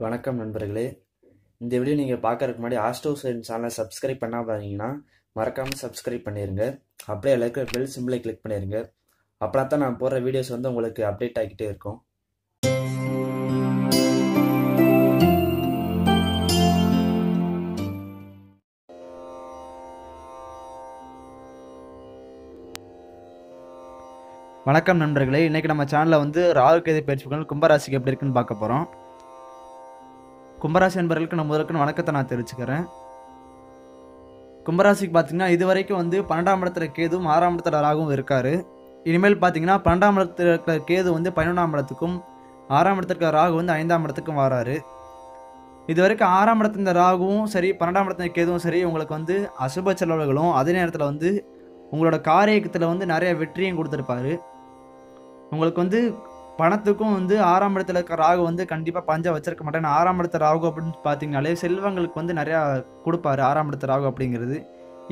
வணக்கம் நண்பர்களே. இந்த வீடியோ நீங்கள் பார்க்கறதுக்கு முன்னாடி ஆஸ்ட்ரோ சைன் சேனலை சப்ஸ்கிரைப் பண்ணாம இருந்தீங்கன்னா மறக்காமல் சப்ஸ்கிரைப் பண்ணிடுங்க அப்படியே எல்லாருக்கும் பெல் சிம்பிளை கிளிக் பண்ணிடுங்க அப்படின்னா தான் நான் போடுற வீடியோஸ் வந்து உங்களுக்கு அப்டேட் ஆகிக்கிட்டே இருக்கும். வணக்கம் நண்பர்களே. இன்றைக்கி நம்ம சேனலில் வந்து ராகு கேது பயிற்சிகள் கும்பராசிக்கு எப்படி இருக்குன்னு பார்க்க போகிறோம் கும்பராசி நண்பர்களுக்கு நான் முதலுக்கு வணக்கத்தை நான் தெரிவிச்சுக்கிறேன். கும்பராசிக்கு பார்த்தீங்கன்னா இது வரைக்கும் வந்து பன்னெண்டாம் இடத்துல கேதும் ஆறாம் இடத்துல ராகவும் இருக்கார். இனிமேல் பார்த்தீங்கன்னா பன்னெண்டாம் இடத்துல இருக்கிற கேது வந்து பதினொன்றாம் இடத்துக்கும் ஆறாம் இடத்துல ராகு வந்து ஐந்தாம் இடத்துக்கும் வராரு. இது வரைக்கும் ஆறாம் இடத்துல ராகுவும் சரி பன்னெண்டாம் இடத்துல கேதுவும் சரி உங்களுக்கு வந்து அசுப செலவுகளும் அதே நேரத்தில் வந்து உங்களோட காரியத்தில் வந்து நிறைய வெற்றியும் கொடுத்துருப்பாரு. உங்களுக்கு வந்து பணத்துக்கும் வந்து ஆறாம் இடத்துல இருக்க ராகு வந்து கண்டிப்பாக பஞ்சம் வச்சிருக்க மாட்டேன் ஆறாம் இடத்த ராகு அப்படின்னு பார்த்தீங்கனாலே செல்வங்களுக்கு வந்து நிறையா கொடுப்பாரு ஆறாம் இடத்த ராகு அப்படிங்கிறது.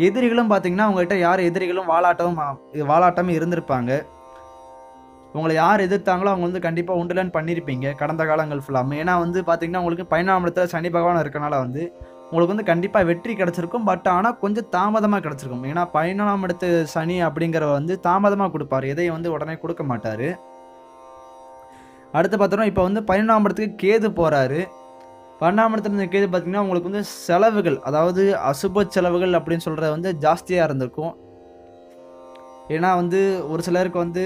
எதிரிகளும் பார்த்தீங்கன்னா உங்கள்கிட்ட யார் எதிரிகளும் வாலாட்டமும் வாலாட்டமும் இருந்திருப்பாங்க. உங்களை யார் எதிர்த்தாங்களோ அவங்க வந்து கண்டிப்பாக உண்டுலன் பண்ணியிருப்பீங்க கடந்த காலங்கள் ஃபுல்லாமே ஏன்னா வந்து பார்த்தீங்கன்னா உங்களுக்கு பதினாம் இடத்துல சனி பகவான் இருக்கனால வந்து உங்களுக்கு வந்து கண்டிப்பாக வெற்றி கிடச்சிருக்கும். பட் ஆனால் கொஞ்சம் தாமதமாக கிடச்சிருக்கும். ஏன்னா பதினாலாம் இடத்து சனி அப்படிங்கிற வந்து தாமதமாக கொடுப்பாரு. எதையும் வந்து உடனே கொடுக்க மாட்டார். அடுத்து பார்த்தோம்னா இப்போ வந்து பதினொன்றாம் இடத்துக்கு கேது போகிறாரு பன்னெண்டாம் இடத்துல இருந்த கேது பார்த்தீங்கன்னா உங்களுக்கு வந்து செலவுகள் அதாவது அசுப செலவுகள் அப்படின்னு சொல்கிறது வந்து ஜாஸ்தியாக இருந்திருக்கும். ஏன்னா வந்து ஒரு சிலருக்கு வந்து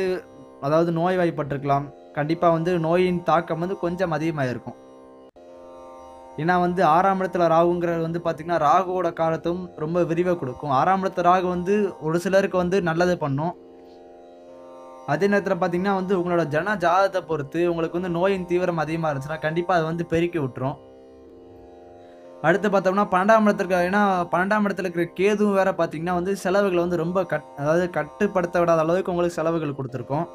அதாவது நோய் வாய்ப்பட்டிருக்கலாம் கண்டிப்பாக வந்து நோயின் தாக்கம் வந்து கொஞ்சம் அதிகமாக இருக்கும் ஏன்னா வந்து ஆறாம் இடத்துல ராகுங்கிறது வந்து பார்த்திங்கன்னா ராகுவோட காலத்தும் ரொம்ப விரிவாக கொடுக்கும். ஆறாம் இடத்துல ராகு வந்து ஒரு சிலருக்கு வந்து நல்லது பண்ணும். அதே நேரத்தில் பார்த்தீங்கன்னா வந்து உங்களோட ஜன ஜாதத்தை பொறுத்து உங்களுக்கு வந்து நோயின் தீவிரம் அதிகமாக இருந்துச்சுன்னா கண்டிப்பாக அதை வந்து பெருக்கி விட்டுரும். அடுத்து பார்த்தோம்னா பன்னெண்டாம் இடத்துல ஏன்னா பன்னெண்டாம் இடத்துல இருக்கிற கேதுவும் வேற பார்த்தீங்கன்னா வந்து செலவுகளை வந்து ரொம்ப கட் அதாவது கட்டுப்படுத்த விடாத அளவுக்கு உங்களுக்கு செலவுகள் கொடுத்துருக்கோம்.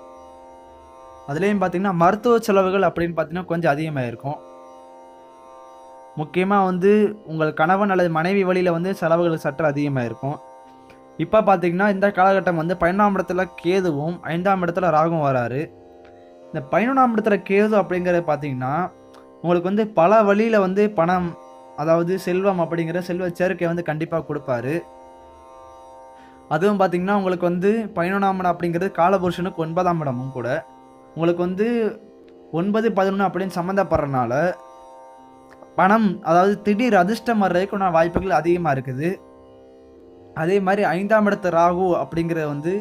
அதுலேயும் பார்த்தீங்கன்னா மருத்துவ செலவுகள் அப்படின்னு பார்த்தீங்கன்னா கொஞ்சம் அதிகமாக இருக்கும். முக்கியமாக வந்து உங்கள் கணவன் அல்லது மனைவி வழியில் வந்து செலவுகள் சற்று அதிகமாக இருக்கும் இப்போ பார்த்தீங்கன்னா இந்த காலகட்டம் வந்து பதினொன்றாம் இடத்துல கேதுவும் ஐந்தாம் இடத்துல ராகும் வராரு. இந்த பதினொன்றாம் இடத்துல கேது அப்படிங்கிறது பார்த்தீங்கன்னா உங்களுக்கு வந்து பல வழியில் வந்து பணம் அதாவது செல்வம் அப்படிங்கிற செல்வ சேர்க்கை வந்து கண்டிப்பாக கொடுப்பாரு. அதுவும் பார்த்தீங்கன்னா உங்களுக்கு வந்து பதினொன்றாம் இடம் அப்படிங்கிறது காலபுருஷனுக்கு ஒன்பதாம் இடமும் கூட. உங்களுக்கு வந்து ஒன்பது பதினொன்று அப்படின்னு சம்மந்தப்படுறனால பணம் அதாவது திடீர் அதிர்ஷ்டம் வர்றதுக்கு வாய்ப்புகள் அதிகமாக இருக்குது. அதே மாதிரி ஐந்தாம் இடத்து ராகு அப்படிங்கிறது வந்து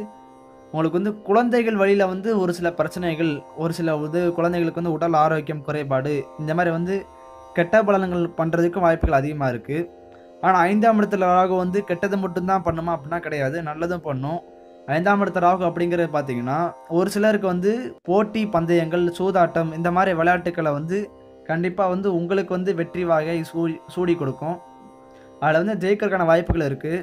உங்களுக்கு வந்து குழந்தைகள் வழியில் வந்து ஒரு சில பிரச்சனைகள் ஒரு சில இது குழந்தைகளுக்கு வந்து உடல் ஆரோக்கியம் குறைபாடு இந்த மாதிரி வந்து கெட்ட பலன்கள் பண்ணுறதுக்கும் வாய்ப்புகள் அதிகமாக இருக்குது ஆனால் ஐந்தாம் இடத்துல ராகு வந்து கெட்டது மட்டும்தான் பண்ணுமா அப்படின்னா கிடையாது. நல்லதும் பண்ணும். ஐந்தாம் இடத்த ராகு அப்படிங்கிறது பார்த்தீங்கன்னா ஒரு சிலருக்கு வந்து போட்டி பந்தயங்கள் சூதாட்டம் இந்த மாதிரி விளையாட்டுக்களை வந்து கண்டிப்பாக வந்து உங்களுக்கு வந்து வெற்றி வாகை சூடி சூடி கொடுக்கும். அதில் வந்து ஜெயிக்கிறதுக்கான வாய்ப்புகள் இருக்குது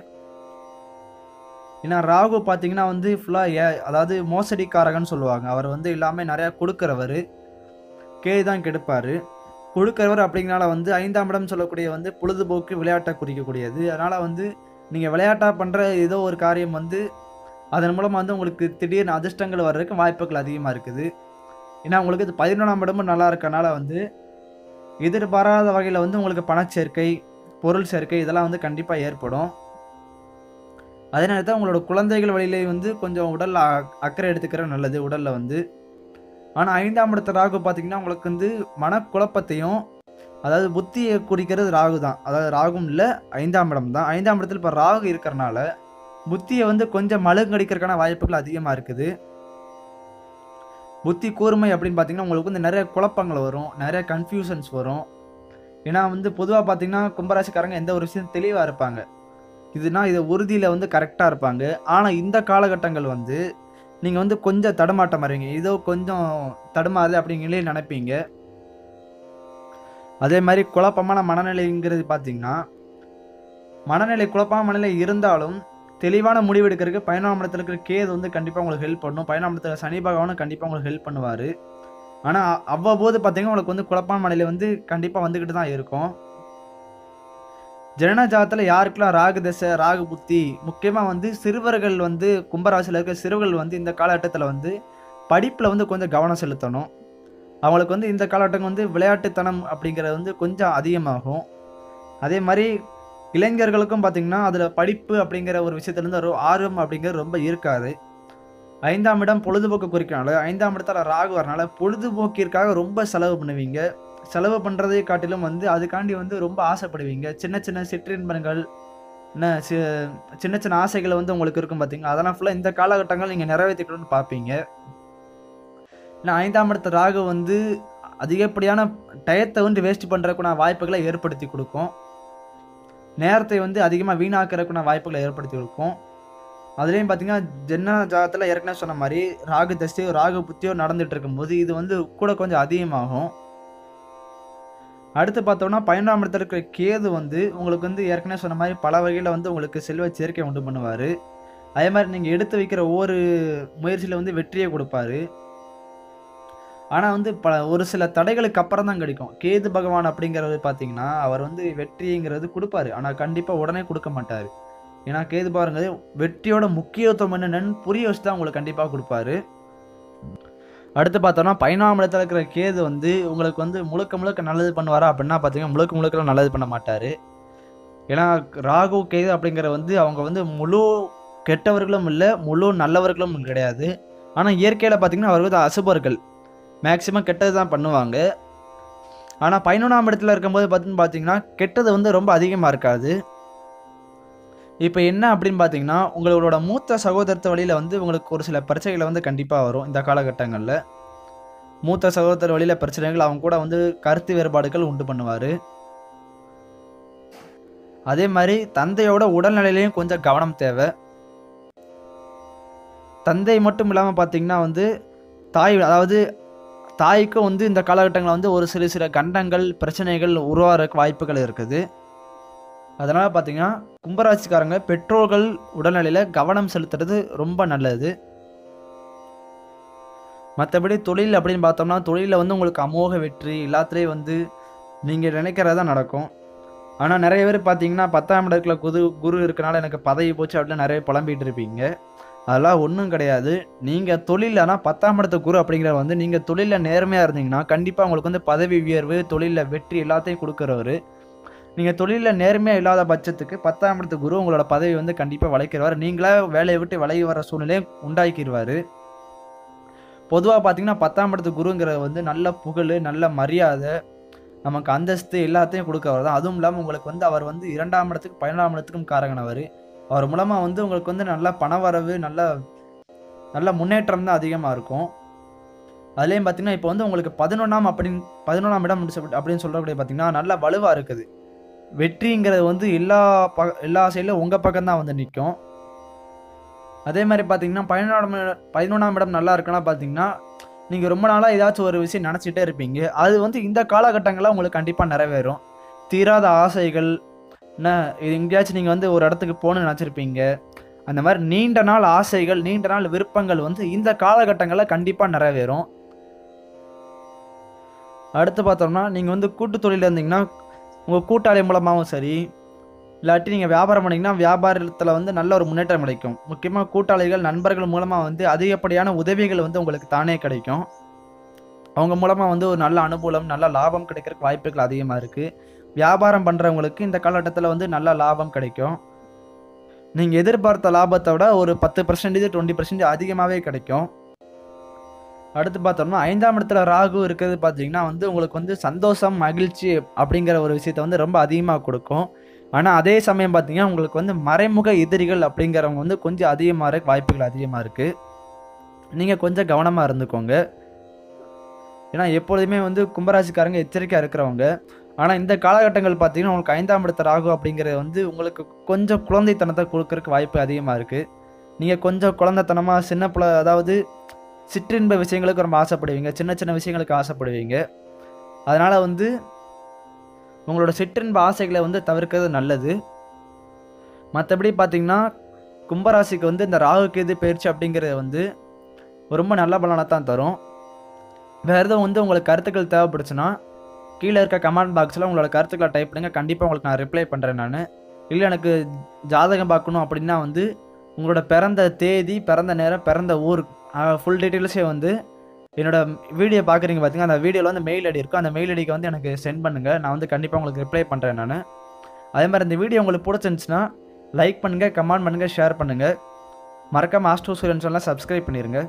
ஏன்னா ராகு பார்த்தீங்கன்னா வந்து ஃபுல்லாக ஏ அதாவது மோசடிக்காரகன்னு சொல்லுவாங்க. அவர் வந்து எல்லாமே நிறையா கொடுக்குறவர். கே தான் கெடுப்பார். கொடுக்குறவர் அப்படிங்கிறனால வந்து ஐந்தாம் இடம் சொல்லக்கூடிய வந்து பொழுதுபோக்கு விளையாட்டை குறிக்கக்கூடியது. அதனால் வந்து நீங்கள் விளையாட்டாக பண்ணுற ஏதோ ஒரு காரியம் வந்து அதன் மூலமாக வந்து உங்களுக்கு திடீர்னு அதிர்ஷ்டங்கள் வர்றதுக்கு வாய்ப்புகள் அதிகமாக இருக்குது. ஏன்னா உங்களுக்கு இது பதினொன்றாம் இடமும் நல்லா இருக்கனால வந்து எதிர்பாராத வகையில் வந்து உங்களுக்கு பணச்சேர்க்கை பொருள் சேர்க்கை இதெல்லாம் வந்து கண்டிப்பாக ஏற்படும். அதே நேரத்தில் உங்களோட குழந்தைகள் வழியிலே வந்து கொஞ்சம் உடல் அக்கறை எடுத்துக்கிற நல்லது உடலில் வந்து. ஆனால் ஐந்தாம் இடத்த ராகு பார்த்தீங்கன்னா உங்களுக்கு வந்து மனக்குழப்பத்தையும் அதாவது புத்தியை குறிக்கிறது ராகு தான் அதாவது ராகும் இல்லை ஐந்தாம் இடம் தான். ஐந்தாம் இடத்துல இப்போ ராகு இருக்கிறனால புத்தியை வந்து கொஞ்சம் மழுங்கடிக்கிறதுக்கான வாய்ப்புகள் அதிகமாக இருக்குது. புத்தி கூர்மை அப்படின்னு பார்த்தீங்கன்னா உங்களுக்கு வந்து நிறைய குழப்பங்கள் வரும் நிறைய கன்ஃபியூஷன்ஸ் வரும். ஏன்னா வந்து பொதுவாக பார்த்தீங்கன்னா கும்பராசிக்காரங்க எந்த ஒரு விஷயம் தெளிவாக இருப்பாங்க. இதுனா இதை உறுதியில் வந்து கரெக்டாக இருப்பாங்க. ஆனால் இந்த காலகட்டங்கள் வந்து நீங்கள் வந்து கொஞ்சம் தடுமாட்டம் வருவீங்க ஏதோ கொஞ்சம் தடுமாறுது அப்படிங்களே நினைப்பீங்க. அதே மாதிரி குழப்பமான மனநிலைங்கிறது பார்த்தீங்கன்னா மனநிலை குழப்பமான மனநிலை இருந்தாலும் தெளிவான முடிவு எடுக்கிறதுக்கு இடத்துல இருக்கிற கேது வந்து கண்டிப்பாக உங்களுக்கு ஹெல்ப் பண்ணும். பதினொன்றாம் இடத்துல சனி பகவானும் கண்டிப்பாக உங்களுக்கு ஹெல்ப் பண்ணுவார். ஆனால் அவ்வப்போது பார்த்தீங்கன்னா உங்களுக்கு வந்து குழப்பமான மனநிலை வந்து கண்டிப்பாக வந்துக்கிட்டு தான் இருக்கும். ஜனனஜாத்தில் யாருக்கெல்லாம் ராகு தசை ராகு புத்தி முக்கியமாக வந்து சிறுவர்கள் வந்து கும்பராசியில் இருக்கிற சிறுவர்கள் வந்து இந்த காலகட்டத்தில் வந்து படிப்பில் வந்து கொஞ்சம் கவனம் செலுத்தணும். அவங்களுக்கு வந்து இந்த காலகட்டம் வந்து விளையாட்டுத்தனம் அப்படிங்கிறது வந்து கொஞ்சம் அதிகமாகும். அதே மாதிரி இளைஞர்களுக்கும் பார்த்திங்கன்னா அதில் படிப்பு அப்படிங்கிற ஒரு விஷயத்துலேருந்து ஒரு ஆர்வம் அப்படிங்கிறது ரொம்ப இருக்காது. ஐந்தாம் இடம் பொழுதுபோக்கு குறிக்கிறனால ஐந்தாம் இடத்துல ராகு வரனால பொழுதுபோக்கிற்காக ரொம்ப செலவு பண்ணுவீங்க. செலவு பண்ணுறதை காட்டிலும் வந்து அதுக்காண்டி வந்து ரொம்ப ஆசைப்படுவீங்க. சின்ன சின்ன சிற்றின்பங்கள் என்ன சி- சின்ன சின்ன ஆசைகளை வந்து உங்களுக்கு இருக்கும் பார்த்தீங்களா அதெல்லாம் ஃபுல்லாக இந்த காலகட்டங்கள் நீங்கள் நிறைவேற்றிக்கணும்னு பார்ப்பீங்க ஏன்னா ஐந்தாம் இடத்த ராகு வந்து அதிகப்படியான டயத்தை வந்து வேஸ்ட் பண்ணுறதுக்குன வாய்ப்புகளை ஏற்படுத்தி கொடுக்கும். நேரத்தை வந்து அதிகமாக வீணாக்கிறதுக்குன வாய்ப்புகளை ஏற்படுத்தி கொடுக்கும். அதுலேயும் பார்த்தீங்கன்னா ஜென்ன ஜாதத்தில் ஏற்கனவே சொன்ன மாதிரி ராகு தசையோ ராகு புத்தியோ நடந்துகிட்டு இருக்கும்போது இது வந்து கூட கொஞ்சம் அதிகமாகும். அடுத்து பார்த்தோம்னா பன்னெண்டாம் இடத்துல இருக்கிற கேது வந்து உங்களுக்கு வந்து ஏற்கனவே சொன்ன மாதிரி பல வகையில் வந்து உங்களுக்கு செல்வ சேர்க்கை உண்டு பண்ணுவார். அதே மாதிரி நீங்கள் எடுத்து வைக்கிற ஒவ்வொரு முயற்சியில் வந்து வெற்றியை கொடுப்பாரு. ஆனால் வந்து பல ஒரு சில தடைகளுக்கு அப்புறம் தான் கிடைக்கும். கேது பகவான் அப்படிங்கிறது பார்த்தீங்கன்னா அவர் வந்து வெற்றிங்கிறது கொடுப்பாரு. ஆனால் கண்டிப்பாக உடனே கொடுக்க மாட்டார். ஏன்னா கேது பாருங்கிறது வெற்றியோட முக்கியத்துவம் என்னென்னு புரிய வச்சு தான் உங்களுக்கு கண்டிப்பாக கொடுப்பாரு. அடுத்து பார்த்தோன்னா பதினாம் இடத்துல இருக்கிற கேது வந்து உங்களுக்கு வந்து முழுக்க முழுக்க நல்லது பண்ணுவாரா அப்படின்னா பார்த்தீங்கன்னா முழுக்க முழுக்கலாம் நல்லது பண்ண மாட்டார். ஏன்னா ராகு கேது அப்படிங்கிற வந்து அவங்க வந்து முழு கெட்டவர்களும் இல்லை முழு நல்லவர்களும் கிடையாது. ஆனால் இயற்கையில் பார்த்தீங்கன்னா அவர்கள் வந்து அசுபர்கள். மேக்சிமம் கெட்டது தான் பண்ணுவாங்க. ஆனால் பதினொன்றாம் இடத்துல இருக்கும்போது பார்த்துன்னு பார்த்தீங்கன்னா கெட்டது வந்து ரொம்ப அதிகமாக இருக்காது. இப்போ என்ன அப்படின்னு பார்த்தீங்கன்னா உங்களோட மூத்த சகோதரத்து வழியில் வந்து உங்களுக்கு ஒரு சில பிரச்சனைகளை வந்து கண்டிப்பாக வரும் இந்த காலகட்டங்களில். மூத்த சகோதரர் வழியில் பிரச்சனைகள் அவங்க கூட வந்து கருத்து வேறுபாடுகள் உண்டு பண்ணுவார். அதே மாதிரி தந்தையோட உடல்நிலையிலையும் கொஞ்சம் கவனம் தேவை. தந்தை மட்டும் இல்லாமல் பார்த்தீங்கன்னா வந்து தாய் அதாவது தாய்க்கும் வந்து இந்த காலகட்டங்களில் வந்து ஒரு சிறு சில கண்டங்கள் பிரச்சனைகள் உருவாகிறதுக்கு வாய்ப்புகள் இருக்குது. அதனால் பார்த்தீங்கன்னா கும்பராசிக்காரங்க பெற்றோர்கள் உடல்நிலையில் கவனம் செலுத்துறது ரொம்ப நல்லது. மற்றபடி தொழில் அப்படின்னு பார்த்தோம்னா தொழிலில் வந்து உங்களுக்கு அமோக வெற்றி எல்லாத்துலேயும் வந்து நீங்கள் நினைக்கிறதா நடக்கும். ஆனால் நிறைய பேர் பார்த்தீங்கன்னா பத்தாம் இடத்துல குது குரு இருக்கனால எனக்கு பதவி போச்சு அப்படின்னு நிறைய புலம்பிகிட்டு இருப்பீங்க. அதெல்லாம் ஒன்றும் கிடையாது. நீங்கள் தொழில் ஆனால் பத்தாம் இடத்த குரு அப்படிங்கிற வந்து நீங்கள் தொழிலில் நேர்மையாக இருந்தீங்கன்னா கண்டிப்பாக உங்களுக்கு வந்து பதவி உயர்வு தொழிலில் வெற்றி எல்லாத்தையும் கொடுக்குறவர். நீங்கள் தொழிலில் நேர்மையாக இல்லாத பட்சத்துக்கு பத்தாம் இடத்து குரு உங்களோட பதவி வந்து கண்டிப்பாக வளைக்கிறவர். நீங்களாக வேலையை விட்டு விலகி வர சூழ்நிலையை உண்டாக்கிடுவார் பொதுவாக பார்த்தீங்கன்னா பத்தாம் இடத்து குருங்கிறது வந்து நல்ல புகழ் நல்ல மரியாதை நமக்கு அந்தஸ்து எல்லாத்தையும் கொடுக்கவர் தான். அதுவும் இல்லாமல் உங்களுக்கு வந்து அவர் வந்து இரண்டாம் இடத்துக்கு பதினொன்றாம் இடத்துக்கும் காரகனவர். அவர் மூலமாக வந்து உங்களுக்கு வந்து நல்ல பணவரவு நல்ல நல்ல முன்னேற்றம் தான் அதிகமாக இருக்கும். அதுலேயும் பார்த்தீங்கன்னா இப்போ வந்து உங்களுக்கு பதினொன்றாம் அப்படின்னு பதினொன்றாம் இடம் அப்படின்னு சொல்கிறக்கூடிய பார்த்தீங்கன்னா நல்ல வலுவாக இருக்குது. வெற்றிங்கிறது வந்து எல்லா ப எல்லா சைடில் உங்கள் பக்கம்தான் வந்து நிற்கும் அதே மாதிரி பார்த்தீங்கன்னா பதினோராம் பதினொன்றாம் இடம் நல்லா இருக்குன்னா பார்த்தீங்கன்னா நீங்கள் ரொம்ப நாளாக ஏதாச்சும் ஒரு விஷயம் நினச்சிட்டே இருப்பீங்க. அது வந்து இந்த காலகட்டங்களில் உங்களுக்கு கண்டிப்பாக நிறைவேறும். தீராத ஆசைகள் என்ன இது எங்கேயாச்சும் நீங்கள் வந்து ஒரு இடத்துக்கு போகணும்னு நினச்சிருப்பீங்க. அந்த மாதிரி நீண்ட நாள் ஆசைகள் நீண்ட நாள் விருப்பங்கள் வந்து இந்த காலகட்டங்களில் கண்டிப்பாக நிறைவேறும். அடுத்து பார்த்தோம்னா நீங்கள் வந்து கூட்டு தொழில் இருந்தீங்கன்னா உங்கள் கூட்டாளி மூலமாகவும் சரி இல்லாட்டி நீங்கள் வியாபாரம் பண்ணிங்கன்னா வியாபாரத்தில் வந்து நல்ல ஒரு முன்னேற்றம் கிடைக்கும். முக்கியமாக கூட்டாளிகள் நண்பர்கள் மூலமாக வந்து அதிகப்படியான உதவிகள் வந்து உங்களுக்கு தானே கிடைக்கும். அவங்க மூலமாக வந்து ஒரு நல்ல அனுகூலம் நல்ல லாபம் கிடைக்கிறதுக்கு வாய்ப்புகள் அதிகமாக இருக்குது வியாபாரம் பண்ணுறவங்களுக்கு இந்த காலகட்டத்தில் வந்து நல்ல லாபம் கிடைக்கும். நீங்கள் எதிர்பார்த்த லாபத்தை விட ஒரு பத்து பர்சன்டேஜ் டுவெண்ட்டி பர்சன்டேஜ் அதிகமாகவே கிடைக்கும். அடுத்து பார்த்தோம்னா ஐந்தாம் இடத்துல ராகு இருக்கிறது பார்த்தீங்கன்னா வந்து உங்களுக்கு வந்து சந்தோஷம் மகிழ்ச்சி அப்படிங்கிற ஒரு விஷயத்த வந்து ரொம்ப அதிகமாக கொடுக்கும். ஆனால் அதே சமயம் பார்த்தீங்கன்னா உங்களுக்கு வந்து மறைமுக எதிரிகள் அப்படிங்கிறவங்க வந்து கொஞ்சம் அதிகமாக இருக்க வாய்ப்புகள் அதிகமாக இருக்குது நீங்கள் கொஞ்சம் கவனமாக இருந்துக்கோங்க. ஏன்னா எப்பொழுதுமே வந்து கும்பராசிக்காரங்க எச்சரிக்கையாக இருக்கிறவங்க. ஆனால் இந்த காலகட்டங்கள் பார்த்தீங்கன்னா உங்களுக்கு ஐந்தாம் இடத்த ராகு அப்படிங்கிறது வந்து உங்களுக்கு கொஞ்சம் குழந்தைத்தனத்தை கொடுக்கறதுக்கு வாய்ப்பு அதிகமாக இருக்குது நீங்கள் கொஞ்சம் குழந்தைத்தனமாக சின்ன பிள்ளை அதாவது சிற்றின்ப விஷயங்களுக்கு ரொம்ப ஆசைப்படுவீங்க. சின்ன சின்ன விஷயங்களுக்கு ஆசைப்படுவீங்க. அதனால் வந்து உங்களோட சிற்றின்ப ஆசைகளை வந்து தவிர்க்கிறது நல்லது. மற்றபடி பார்த்தீங்கன்னா கும்பராசிக்கு வந்து இந்த ராகு கேது பயிற்சி அப்படிங்கிறது வந்து ரொம்ப நல்ல பலனை தான் தரும். வேறு எதுவும் வந்து உங்களுக்கு கருத்துக்கள் தேவைப்படுச்சுன்னா கீழே இருக்க கமெண்ட் பாக்ஸில் உங்களோட கருத்துக்களை டைப் பண்ணுங்கள் கண்டிப்பாக உங்களுக்கு நான் ரிப்ளை பண்ணுறேன் நான். இல்லை எனக்கு ஜாதகம் பார்க்கணும் அப்படின்னா வந்து உங்களோட பிறந்த தேதி பிறந்த நேரம் பிறந்த ஊர் ஃபுல் டீட்டெயில்ஸே வந்து என்னோட வீடியோ பார்க்குறீங்க பார்த்தீங்கன்னா அந்த வீடியோவில் வந்து மெயில் ஐடி இருக்கும் அந்த மெயில் ஐடிக்கு வந்து எனக்கு சென்ட் பண்ணுங்கள் நான் வந்து கண்டிப்பாக உங்களுக்கு ரிப்ளை பண்ணுறேன் நான். அதே மாதிரி இந்த வீடியோ உங்களுக்கு பிடிச்சிருந்துச்சுன்னா லைக் பண்ணுங்கள் கமெண்ட் பண்ணுங்கள் ஷேர் பண்ணுங்கள் மறக்காமல் ஆஸ்ட்ரோ சூரியன்ஸ் எல்லாம் சப்ஸ்கிரைப் பண்ணிடுங்க